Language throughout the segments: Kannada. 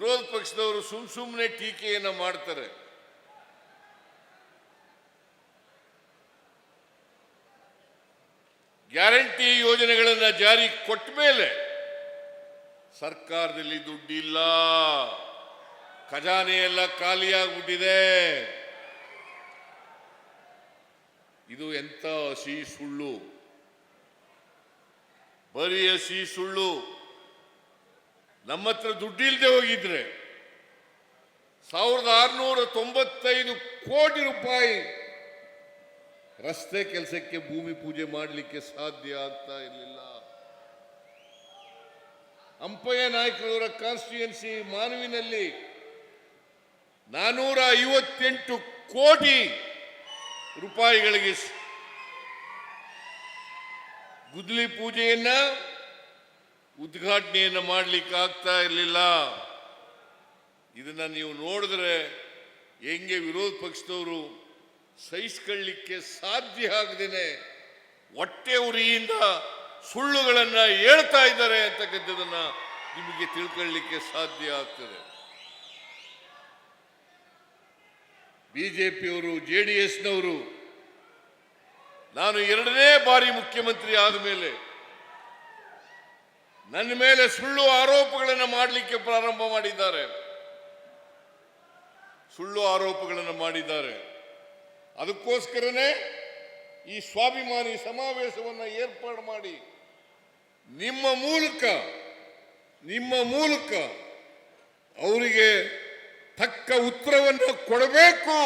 ವಿರೋಧ ಪಕ್ಷದವರು ಸುಮ್ ಸುಮ್ಮನೆ ಟೀಕೆಯನ್ನು ಮಾಡ್ತಾರೆ. ಗ್ಯಾರಂಟಿ ಯೋಜನೆಗಳನ್ನು ಜಾರಿ ಕೊಟ್ಟ ಮೇಲೆ ಸರ್ಕಾರದಲ್ಲಿ ದುಡ್ಡಿಲ್ಲ. ಖಜಾನೆ ಎಲ್ಲ ಖಾಲಿಯಾಗ್ಬಿಟ್ಟಿದೆ ಇದು ಎಂಥ ಹಸಿ ಸುಳ್ಳು. ಬರೀ ಹಸಿ ಸುಳ್ಳು. ನಮ್ಮ ಹತ್ರ ದುಡ್ಡಿಲ್ದೆ ಹೋಗಿದ್ರೆ ಸಾವಿರದ ಆರುನೂರ ತೊಂಬತ್ತೈದು ಕೋಟಿ ರೂಪಾಯಿ ರಸ್ತೆ ಕೆಲಸಕ್ಕೆ ಭೂಮಿ ಪೂಜೆ ಮಾಡಲಿಕ್ಕೆ ಸಾಧ್ಯ ಆಗ್ತಾ ಇರಲಿಲ್ಲ. ಅಂಪಯ್ಯ ನಾಯಕರವರ ಕಾನ್ಸ್ಟಿಟ್ಯೂನ್ಸಿ ಮಾನವಿನಲ್ಲಿ ನಾನೂರ ಐವತ್ತೆಂಟು ಕೋಟಿ ರೂಪಾಯಿಗಳಿಗೆ ಗುದ್ಲಿ ಪೂಜೆಯನ್ನ ಉದ್ಘಾಟನೆಯನ್ನ ಮಾಡಲಿಕ್ಕೆ ಆಗ್ತಾ ಇರಲಿಲ್ಲ. ಇದನ್ನು ನೀವು ನೋಡಿದ್ರೆ ಹೆಂಗೆ ವಿರೋಧ ಪಕ್ಷದವರು ಸಹಿಸ್ಕೊಳ್ಳಿಕ್ಕೆ ಸಾಧ್ಯ ಆಗದೇನೆ ಹೊಟ್ಟೆ ಉರಿಯಿಂದ ಸುಳ್ಳುಗಳನ್ನು ಹೇಳ್ತಾ ಇದ್ದಾರೆ ಅಂತಕ್ಕಂಥದ್ದನ್ನು ನಿಮಗೆ ತಿಳ್ಕೊಳ್ಳಿಕ್ಕೆ ಸಾಧ್ಯ ಆಗ್ತದೆ. ಬಿಜೆಪಿಯವರು, ಜೆ ಡಿ ಎಸ್ನವರು, ನಾನು ಎರಡನೇ ಬಾರಿ ಮುಖ್ಯಮಂತ್ರಿ ಆದ ಮೇಲೆ ನನ್ನ ಮೇಲೆ ಸುಳ್ಳು ಆರೋಪಗಳನ್ನು ಮಾಡಲಿಕ್ಕೆ ಪ್ರಾರಂಭ ಮಾಡಿದ್ದಾರೆ. ಸುಳ್ಳು ಆರೋಪಗಳನ್ನು ಮಾಡಿದ್ದಾರೆ. ಅದಕ್ಕೋಸ್ಕರನೇ ಈ ಸ್ವಾಭಿಮಾನಿ ಸಮಾವೇಶವನ್ನು ಏರ್ಪಾಡು ಮಾಡಿ ನಿಮ್ಮ ಮೂಲಕ ನಿಮ್ಮ ಮೂಲಕ ಅವರಿಗೆ ತಕ್ಕ ಉತ್ತರವನ್ನು ಕೊಡಬೇಕು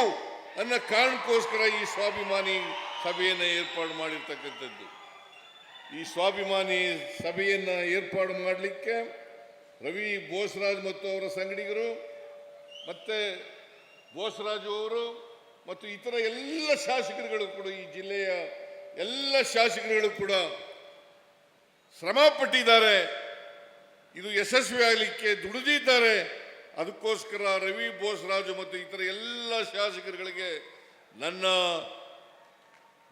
ಅನ್ನೋ ಕಾರಣಕ್ಕೋಸ್ಕರ ಈ ಸ್ವಾಭಿಮಾನಿ ಸಭೆಯನ್ನು ಏರ್ಪಾಡು ಮಾಡಿರ್ತಕ್ಕಂಥದ್ದು. ಈ ಸ್ವಾಭಿಮಾನಿ ಸಭೆಯನ್ನು ಏರ್ಪಾಡು ಮಾಡಲಿಕ್ಕೆ ರವಿ ಬೋಸರಾಜ್ ಮತ್ತು ಅವರ ಸಂಗಡಿಗರು ಮತ್ತೆ ಬೋಸರಾಜು ಅವರು ಮತ್ತು ಇತರ ಎಲ್ಲ ಶಾಸಕರುಗಳು ಕೂಡ ಈ ಜಿಲ್ಲೆಯ ಎಲ್ಲ ಶಾಸಕರುಗಳು ಕೂಡ ಶ್ರಮ ಪಟ್ಟಿದ್ದಾರೆ. ಇದು ಯಶಸ್ವಿ ಆಗಲಿಕ್ಕೆ ದುಡಿದಿದ್ದಾರೆ. ಅದಕ್ಕೋಸ್ಕರ ರವಿ ಬೋಸರಾಜು ಮತ್ತು ಇತರ ಎಲ್ಲ ಶಾಸಕರುಗಳಿಗೆ ನನ್ನ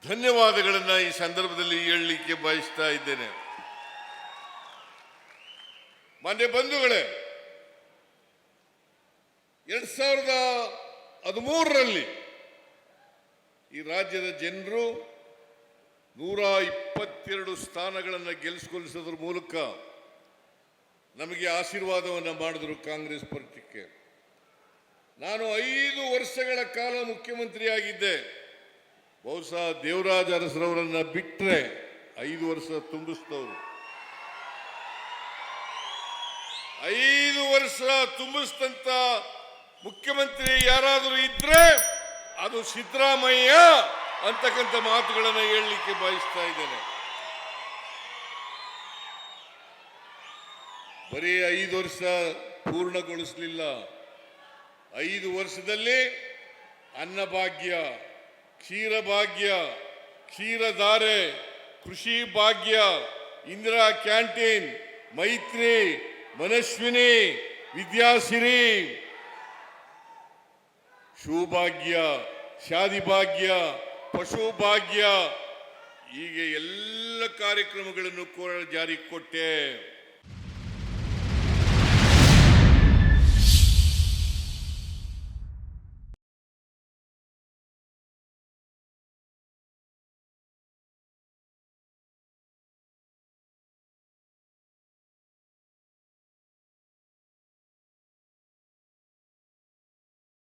ಧನ್ಯವಾದಗಳನ್ನು ಈ ಸಂದರ್ಭದಲ್ಲಿ ಹೇಳಲಿಕ್ಕೆ ಬಯಸ್ತಾ ಇದ್ದೇನೆ. ಮಾನ್ಯ ಬಂಧುಗಳೇ, ಎರಡ್ ಸಾವಿರದ ಹದಿಮೂರರಲ್ಲಿ ಈ ರಾಜ್ಯದ ಜನರು ನೂರ ಇಪ್ಪತ್ತೆರಡು ಸ್ಥಾನಗಳನ್ನು ಗೆಲ್ಲಿಸಿಕೊಳ್ಳಿಸೋದ್ರ ಮೂಲಕ ನಮಗೆ ಆಶೀರ್ವಾದವನ್ನು ಮಾಡಿದ್ರು ಕಾಂಗ್ರೆಸ್ ಪಕ್ಷಕ್ಕೆ. ನಾನು ಐದು ವರ್ಷಗಳ ಕಾಲ ಮುಖ್ಯಮಂತ್ರಿಯಾಗಿದ್ದೆ. ಬಹುಶಃ ದೇವರಾಜ ಅರಸರವರನ್ನ ಬಿಟ್ಟರೆ ಐದು ವರ್ಷ ತುಂಬಿಸ್ತವ್ರು. ಐದು ವರ್ಷ ತುಂಬಿಸಿದಂತ ಮುಖ್ಯಮಂತ್ರಿ ಯಾರಾದರೂ ಇದ್ರೆ ಅದು ಸಿದ್ದರಾಮಯ್ಯ ಅಂತಕ್ಕಂಥ ಮಾತುಗಳನ್ನು ಹೇಳಲಿಕ್ಕೆ ಬಯಸ್ತಾ ಇದ್ದೇನೆ. ಬರೀ ಐದು ವರ್ಷ ಪೂರ್ಣಗೊಳಿಸಲಿಲ್ಲ. ಐದು ವರ್ಷದಲ್ಲಿ ಅನ್ನಭಾಗ್ಯ ಕ್ಷೀರಭಾಗ್ಯ ಕ್ಷೀರಧಾರೆ ಕೃಷಿ ಭಾಗ್ಯ, ಇಂದಿರಾ ಕ್ಯಾಂಟೀನ್, ಮೈತ್ರಿ, ಮನಸ್ವಿನಿ, ವಿದ್ಯಾಸಿರಿ. ಶೂಭಾಗ್ಯ ಶಾದಿಭಾಗ್ಯ ಪಶುಭಾಗ್ಯ ಪಶು ಭಾಗ್ಯ. ಹೀಗೆ ಎಲ್ಲ ಕಾರ್ಯಕ್ರಮಗಳನ್ನು ಕೂಡ ಜಾರಿಗೆ ಕೊಟ್ಟೆ.